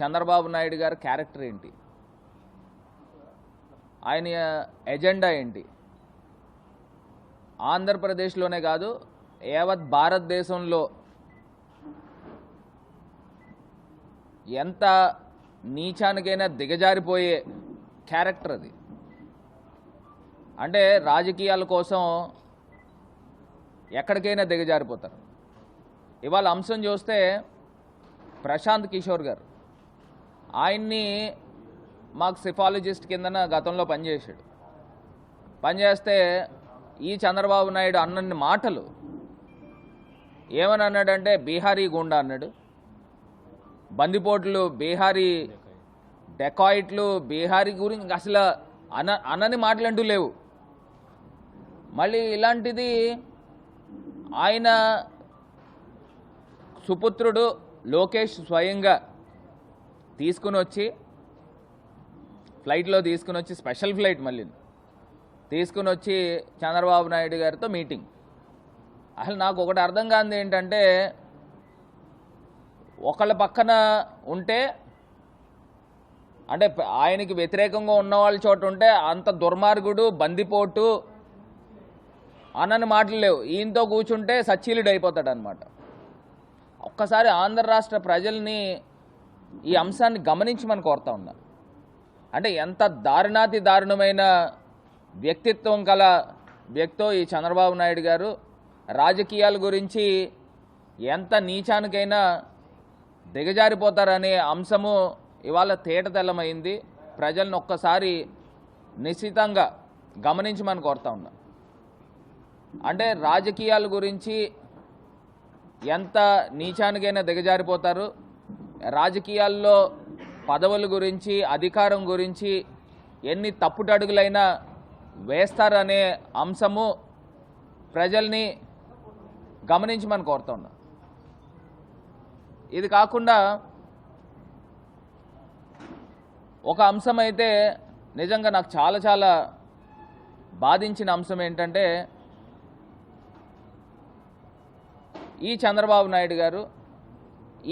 చంద్రబాబు నాయుడు గారి క్యారెక్టర్ ఏంటి? ఆయన ఎజెండా ఏంటి? ఆంధ్రప్రదేశ్లోనే కాదు యావత్ భారతదేశంలో ఎంత నీచానికైనా దిగజారిపోయే క్యారెక్టర్ అది. అంటే రాజకీయాల కోసం ఎక్కడికైనా దిగజారిపోతారు. ఇవాళ అంశం చూస్తే ప్రశాంత్ కిషోర్ గారు. ఆయన్ని మాకు సిఫాలజిస్ట్ కిందన గతంలో పనిచేశాడు. పనిచేస్తే ఈ చంద్రబాబు నాయుడు అన్నన్ని మాటలు ఏమని అన్నాడంటే బీహారీ గుండా అన్నాడు. బందిపోట్లు బీహారీ డెకాయిట్లు బీహారీ గురించి అసలు అన అనని మాటలంటూ లేవు. మళ్ళీ ఇలాంటిది ఆయన సుపుత్రుడు లోకేష్ స్వయంగా తీసుకుని వచ్చి ఫ్లైట్లో తీసుకుని వచ్చి స్పెషల్ ఫ్లైట్ మళ్ళీ. తీసుకుని వచ్చి చంద్రబాబు నాయుడు గారితో మీటింగ్. అసలు నాకు ఒకటి అర్థం కాంది ఏంటంటే ఒకళ్ళ పక్కన ఉంటే అంటే ఆయనకి వ్యతిరేకంగా ఉన్న వాళ్ళ చోట ఉంటే అంత దుర్మార్గుడు బందిపోటు అనని మాటలు లేవు. ఈయనతో కూర్చుంటే సచ్చీలుడు అయిపోతాడు అనమాట ఒక్కసారి ఆంధ్ర రాష్ట్ర ప్రజల్ని ఈ అంశాన్ని గమనించమని కోరుతా ఉన్నా. అంటే ఎంత దారుణాతి దారుణమైన వ్యక్తిత్వం కల వ్యక్తో ఈ చంద్రబాబు నాయుడు గారు రాజకీయాల గురించి ఎంత నీచానికైనా దిగజారిపోతారనే అంశము ఇవాళ తేటతెల్లమైంది ప్రజలను ఒక్కసారి నిశ్చితంగా గమనించమని కోరుతా ఉన్నా. అంటే రాజకీయాల గురించి ఎంత నీచానికైనా దిగజారిపోతారు. రాజకీయాల్లో పదవుల గురించి అధికారం గురించి ఎన్ని తప్పుటడుగులైనా వేస్తారనే అంశము ప్రజల్ని గమనించమని కోరుతా ఉన్నా. ఇది కాకుండా ఒక అంశం అయితే నిజంగా నాకు చాలా చాలా బాధించిన అంశం ఏంటంటే ఈ చంద్రబాబు నాయుడు గారు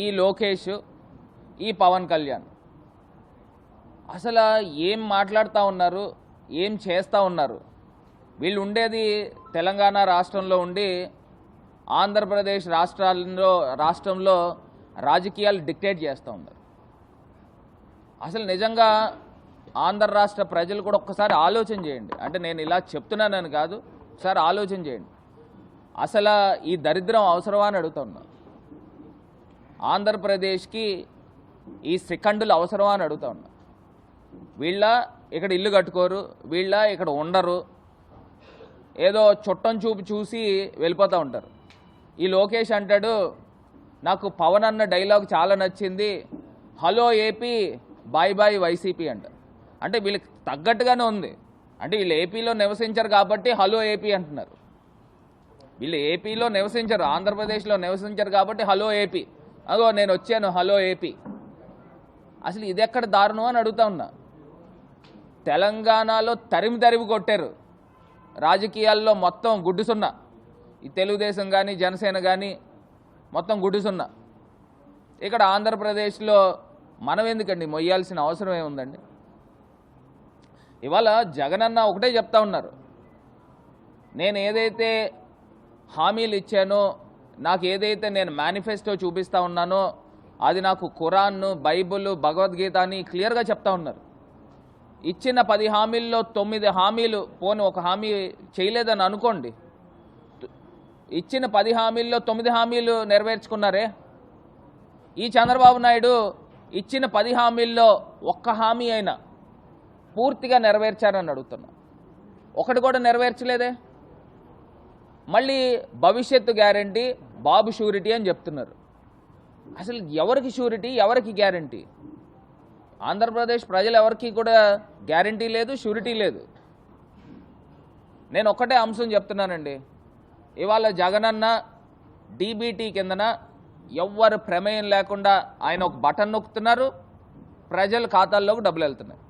ఈ లోకేష్ ఈ పవన్ కళ్యాణ్. అసలు ఏం మాట్లాడుతూ ఉన్నారు ఏం చేస్తూ ఉన్నారు? వీళ్ళు ఉండేది తెలంగాణ రాష్ట్రంలో ఉండి ఆంధ్రప్రదేశ్ రాష్ట్రాల్లో రాష్ట్రంలో రాజకీయాలు డిక్టేట్ చేస్తూ ఉన్నారు. అసలు నిజంగా ఆంధ్ర రాష్ట్ర ప్రజలు కూడా ఒక్కసారి ఆలోచన చేయండి. అంటే నేను ఇలా చెప్తున్నానని కాదు ఒకసారి ఆలోచన చేయండి. అసలు ఈ దరిద్రం అవసరమా అని అడుగుతున్నా ఆంధ్రప్రదేశ్కి ఈ సెకండులు అవసరమా అని అడుగుతా ఉన్నా. వీళ్ళ ఇక్కడ ఇల్లు కట్టుకోరు వీళ్ళ ఇక్కడ ఉండరు. ఏదో చుట్టం చూపు చూసి వెళ్ళిపోతూ ఉంటారు. ఈ లోకేష్ అంటాడు నాకు పవన్ అన్న డైలాగ్ చాలా నచ్చింది. Hello AP bye bye YCP అంట. అంటే వీళ్ళకి తగ్గట్టుగానే ఉంది. అంటే వీళ్ళు ఏపీలో నివసించరు కాబట్టి హలో ఏపీ అంటున్నారు. వీళ్ళు ఏపీలో నివసించరు ఆంధ్రప్రదేశ్లో నివసించరు కాబట్టి హలో ఏపీ. అగో నేను వచ్చాను హలో ఏపీ. అసలు ఇది ఎక్కడ దారుణం అని అడుగుతా ఉన్నా. తెలంగాణలో తరిమి తరిమి కొట్టారు. రాజకీయాల్లో మొత్తం గుడ్డు సున్నా. ఈ తెలుగుదేశం కానీ జనసేన కానీ మొత్తం గుడ్డు సున్నా. ఇక్కడ ఆంధ్రప్రదేశ్లో మనం ఎందుకండి మొయ్యాల్సిన అవసరం ఏముందండి? ఇవాళ జగనన్న ఒకటే చెప్తా ఉన్నారు. నేను ఏదైతే హామీలు ఇచ్చానో నాకు ఏదైతే నేను మేనిఫెస్టో చూపిస్తా ఉన్నానో అది నాకు ఖురాన్ను బైబుల్ భగవద్గీత అని క్లియర్గా చెప్తా ఉన్నారు. ఇచ్చిన పది హామీల్లో తొమ్మిది హామీలు పోని ఒక హామీ చేయలేదని అనుకోండి. ఇచ్చిన పది హామీల్లో తొమ్మిది హామీలు నెరవేర్చుకున్నారే? ఈ చంద్రబాబు నాయుడు ఇచ్చిన పది హామీల్లో ఒక్క హామీ అయినా పూర్తిగా నెరవేర్చారని అడుగుతున్నా. ఒకటి కూడా నెరవేర్చలేదే? మళ్ళీ భవిష్యత్తు గ్యారంటీ బాబు షూరిటీ అని చెప్తున్నారు. అసలు ఎవరికి షూరిటీ? ఎవరికి గ్యారంటీ? ఆంధ్రప్రదేశ్ ప్రజలు ఎవరికి కూడా గ్యారంటీ లేదు షూరిటీ లేదు. నేను ఒక్కటే అంశం చెప్తున్నానండి. ఇవాళ జగనన్న డీబీటీ కిందన ఎవ్వరు ప్రమేయం లేకుండా ఆయన ఒక బటన్ నొక్కుతున్నారు ప్రజల ఖాతాల్లోకి డబ్బులు వెళ్తున్నాయి.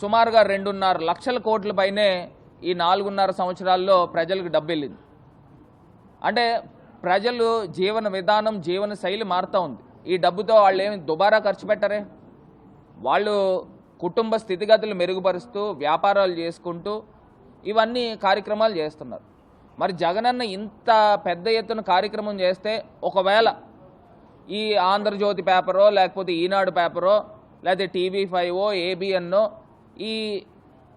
సుమారుగా రెండున్నర లక్షల కోట్ల పైనే ఈ నాలుగున్నర సంవత్సరాల్లో ప్రజలకు డబ్బు వెళ్ళింది అంటే ప్రజలు జీవన విధానం జీవన శైలి మారుతూ ఉంది. ఈ డబ్బుతో వాళ్ళు ఏమి దుబారా ఖర్చు పెట్టరే? వాళ్ళు కుటుంబ స్థితిగతులు మెరుగుపరుస్తూ వ్యాపారాలు చేసుకుంటూ ఇవన్నీ కార్యక్రమాలు చేస్తున్నారు. మరి జగనన్న ఇంత పెద్ద ఎత్తున కార్యక్రమం చేస్తే ఒకవేళ ఈ ఆంధ్రజ్యోతి పేపరో లేకపోతే ఈనాడు పేపరో లేకపోతే టీవీ ఫైవో ఏబిఎన్నో ఈ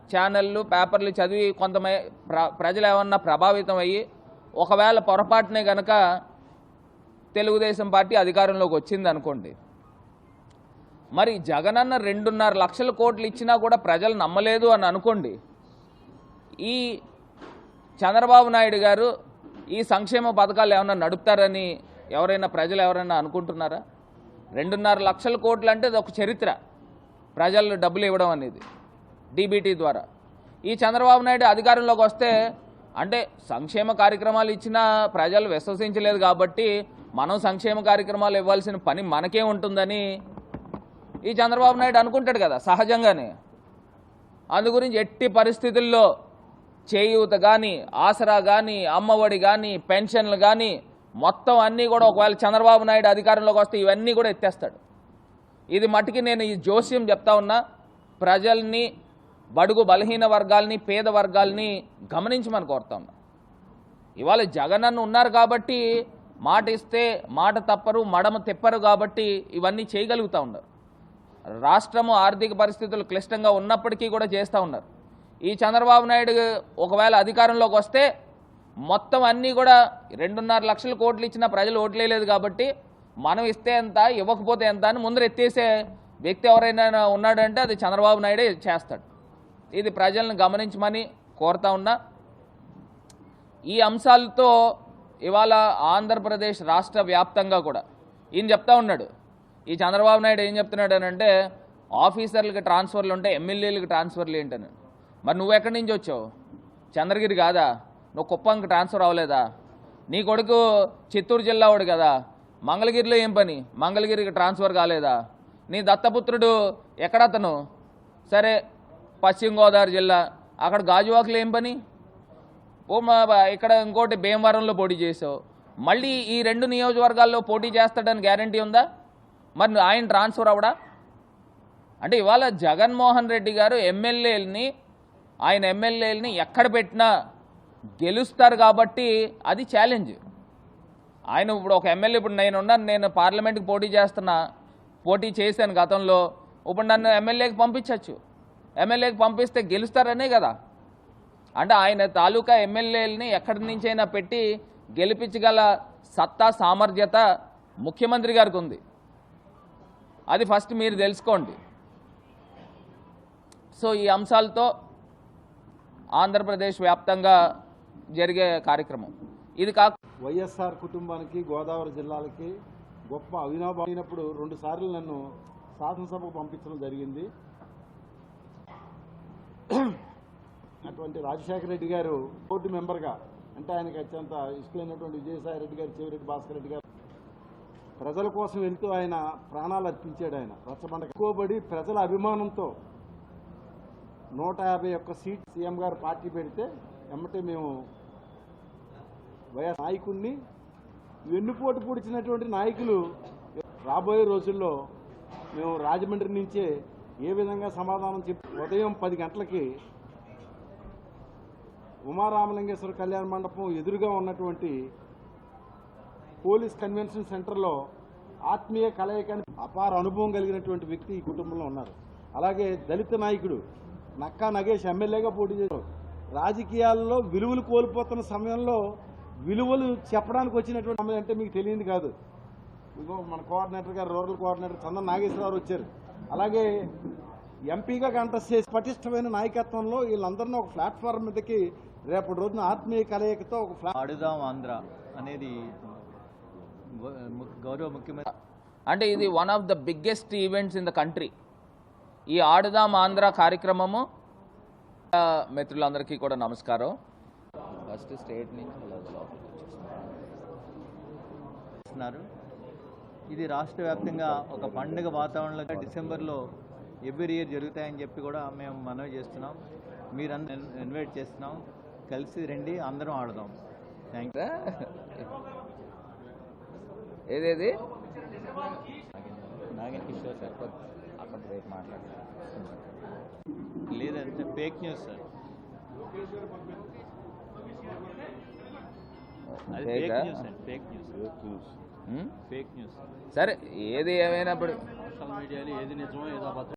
ఛానళ్ళు పేపర్లు చదివి కొంతమంది ప్ర ప్రజలు ఏమన్నా ప్రభావితం అయ్యి ఒకవేళ పొరపాటునే గనక తెలుగుదేశం పార్టీ అధికారంలోకి వచ్చింది అనుకోండి మరి జగనన్న రెండున్నర లక్షల కోట్లు ఇచ్చినా కూడా ప్రజలు నమ్మలేదు అని అనుకోండి ఈ చంద్రబాబు నాయుడు గారు ఈ సంక్షేమ పథకాలు ఏమైనా నడుపుతారని ఎవరైనా ప్రజలు ఎవరైనా అనుకుంటున్నారా? రెండున్నర లక్షల కోట్లు అంటే అది ఒక చరిత్ర ప్రజలు డబ్బులు ఇవ్వడం అనేది డీబీటీ ద్వారా. ఈ చంద్రబాబు నాయుడు అధికారంలోకి వస్తే అంటే సంక్షేమ కార్యక్రమాలు ఇచ్చినా ప్రజలు విశ్వసించలేదు కాబట్టి మనం సంక్షేమ కార్యక్రమాలు ఇవ్వాల్సిన పని మనకే ఉంటుందని ఈ చంద్రబాబు నాయుడు అనుకుంటాడు కదా సహజంగానే. అందు గురించి ఎట్టి పరిస్థితుల్లో చేయూత కానీ ఆసరా కానీ అమ్మఒడి కానీ పెన్షన్లు కానీ మొత్తం అన్నీ కూడా ఒకవేళ చంద్రబాబు నాయుడు అధికారంలోకి వస్తే ఇవన్నీ కూడా ఎత్తేస్తాడు. ఇది మట్టుకి నేను ఈ జోస్యం చెప్తా ఉన్నా ప్రజల్ని బడుగు బలహీన వర్గాల్ని పేద వర్గాల్ని గమనించమని కోరుతాం. ఇవాళ జగనన్న ఉన్నారు కాబట్టి మాట ఇస్తే మాట తప్పరు మడమ తిప్పరు కాబట్టి ఇవన్నీ చేయగలుగుతూ ఉన్నారు. రాష్ట్రము ఆర్థిక పరిస్థితులు క్లిష్టంగా ఉన్నప్పటికీ కూడా చేస్తూ ఉన్నారు. ఈ చంద్రబాబు నాయుడు ఒకవేళ అధికారంలోకి వస్తే మొత్తం అన్నీ కూడా రెండున్నర లక్షల కోట్లు ఇచ్చినా ప్రజలు ఓట్లేదు కాబట్టి మనం ఇస్తే ఎంత ఇవ్వకపోతే ఎంత అని ముందర ఎత్తేసే వ్యక్తి ఎవరైనా ఉన్నాడంటే అది చంద్రబాబు నాయుడే చేస్తాడు. ఇది ప్రజలను గమనించమని కోరుతా ఉన్నా. ఈ అంశాలతో ఇవాళ ఆంధ్రప్రదేశ్ రాష్ట్ర వ్యాప్తంగా కూడా ఈయన చెప్తా ఉన్నాడు. ఈ చంద్రబాబు నాయుడు ఏం చెప్తున్నాడు అని అంటే ఆఫీసర్లకి ట్రాన్స్ఫర్లు ఉంటాయి ఎమ్మెల్యేలకు ట్రాన్స్ఫర్లు ఏంటని. మరి నువ్వు ఎక్కడి నుంచి వచ్చావు? చంద్రగిరి కాదా? నువ్వు కుప్పంకి ట్రాన్స్ఫర్ అవ్వలేదా? నీ కొడుకు చిత్తూరు జిల్లా వాడు కదా. మంగళగిరిలో ఏం పని? మంగళగిరికి ట్రాన్స్ఫర్ కాలేదా? నీ దత్తపుత్రుడు ఎక్కడతను? సరే పశ్చిమ గోదావరి జిల్లా. అక్కడ గాజువాకులు ఏం పని? ఓ ఇక్కడ ఇంకోటి భీమవరంలో పోటీ చేసావు. మళ్ళీ ఈ రెండు నియోజకవర్గాల్లో పోటీ చేస్తాడని గ్యారంటీ ఉందా? మరి ఆయన ట్రాన్స్ఫర్ అవడా? అంటే ఇవాళ జగన్మోహన్ రెడ్డి గారు ఎమ్మెల్యేలని ఆయన ఎమ్మెల్యేలని ఎక్కడ పెట్టినా గెలుస్తారు కాబట్టి అది ఛాలెంజ్ ఆయన ఇప్పుడు ఒక ఎమ్మెల్యే ఇప్పుడు నేను ఉన్నాను నేను పార్లమెంట్కి పోటీ చేస్తున్నా పోటీ చేశాను గతంలో. ఇప్పుడు నన్ను ఎమ్మెల్యేకి పంపించవచ్చు ఎమ్మెల్యేకి పంపిస్తే గెలుస్తారనే కదా. అంటే ఆయన తాలూకా ఎమ్మెల్యేలని ఎక్కడి నుంచైనా పెట్టి గెలిపించగల సత్తా సామర్థ్యత ముఖ్యమంత్రి గారికి ఉంది. అది ఫస్ట్ మీరు తెలుసుకోండి. సో ఈ అంశాలతో ఆంధ్రప్రదేశ్ వ్యాప్తంగా జరిగే కార్యక్రమం. ఇది కాక వైఎస్ఆర్ కుటుంబానికి గోదావరి జిల్లాలకి గొప్ప అవినాభావం అయినప్పుడు రెండుసార్లు నన్ను శాసనసభకు పంపించడం జరిగింది. అటువంటి రాజశేఖర రెడ్డి గారు బోర్డు మెంబర్గా అంటే ఆయనకి అత్యంత ఇష్టమైనటువంటి విజయసాయి రెడ్డి గారు చెవిరెడ్డి భాస్కర్ రెడ్డి గారు. ప్రజల కోసం వెళ్తూ ఆయన ప్రాణాలు అర్పించాడు ఆయన. రచ్చబండ ఎక్కువబడి ప్రజల అభిమానంతో నూట యాభై ఒక్క సీట్ సీఎం గారు పార్టీ పెడితే ఎమ్మటే మేము వైఎస్ నాయకుడిని వెన్నుపోటు పొడిచినటువంటి నాయకులు రాబోయే రోజుల్లో మేము రాజమండ్రి నుంచే ఏ విధంగా సమాధానం చెప్పి ఉదయం పది గంటలకి ఉమారామలింగేశ్వర కళ్యాణ మండపం ఎదురుగా ఉన్నటువంటి పోలీస్ కన్వెన్షన్ సెంటర్లో ఆత్మీయ కలయికని అపార అనుభవం కలిగినటువంటి వ్యక్తి ఈ కుటుంబంలో ఉన్నారు. అలాగే దళిత నాయకుడు నక్కా నగేష్ ఎమ్మెల్యేగా పోటీ చేశారు. రాజకీయాల్లో విలువలు కోల్పోతున్న సమయంలో విలువలు చెప్పడానికి వచ్చినటువంటి అంటే మీకు తెలియదు కాదు. మన కోఆర్డినేటర్ గారు రూరల్ కోఆర్డినేటర్ చందన్ నాగేశ్వరరావు వచ్చారు. అలాగే ఎంపీగా కంటెస్ట్ చేసి పటిష్టమైన నాయకత్వంలో వీళ్ళందరినీ ఒక ప్లాట్ఫామ్ మీదకి రేపటి రోజున ఆత్మీయ కలయికతో ఒక ఫ్లా ఆడుదాం ఆంధ్ర అనేది గౌరవ ముఖ్యమంత్రి అంటే ఇది one of the biggest events in the country ఈ ఆడుదాం ఆంధ్ర కార్యక్రమము మిత్రులందరికీ కూడా నమస్కారం. ఫస్ట్ స్టేట్ నుంచి ఇది రాష్ట్ర వ్యాప్తంగా ఒక పండుగ వాతావరణంలో డిసెంబర్లో ఎవ్రీ ఇయర్ జరుగుతాయని చెప్పి కూడా మేము మనవి చేస్తున్నాం. మీరందరూ ఇన్వైట్ చేస్తున్నాం. కలిసి రండి అందరం ఆడదాం. థ్యాంక్ ఏదేది? నాగన్ కిషోర్ సార్ అక్కడ రేపు మాట్లాడతాను లేదంటే ఫేక్ న్యూస్ సార్. అది ఫేక్ ఫేకా? న్యూస్ అండి ఫేక్ న్యూస్ ఉమ్? ఫేక్ న్యూస్ సరే ఏది ఏమైనప్పుడు సోషల్ మీడియాలో ఏది నిజమో ఏదో అబద్ధం.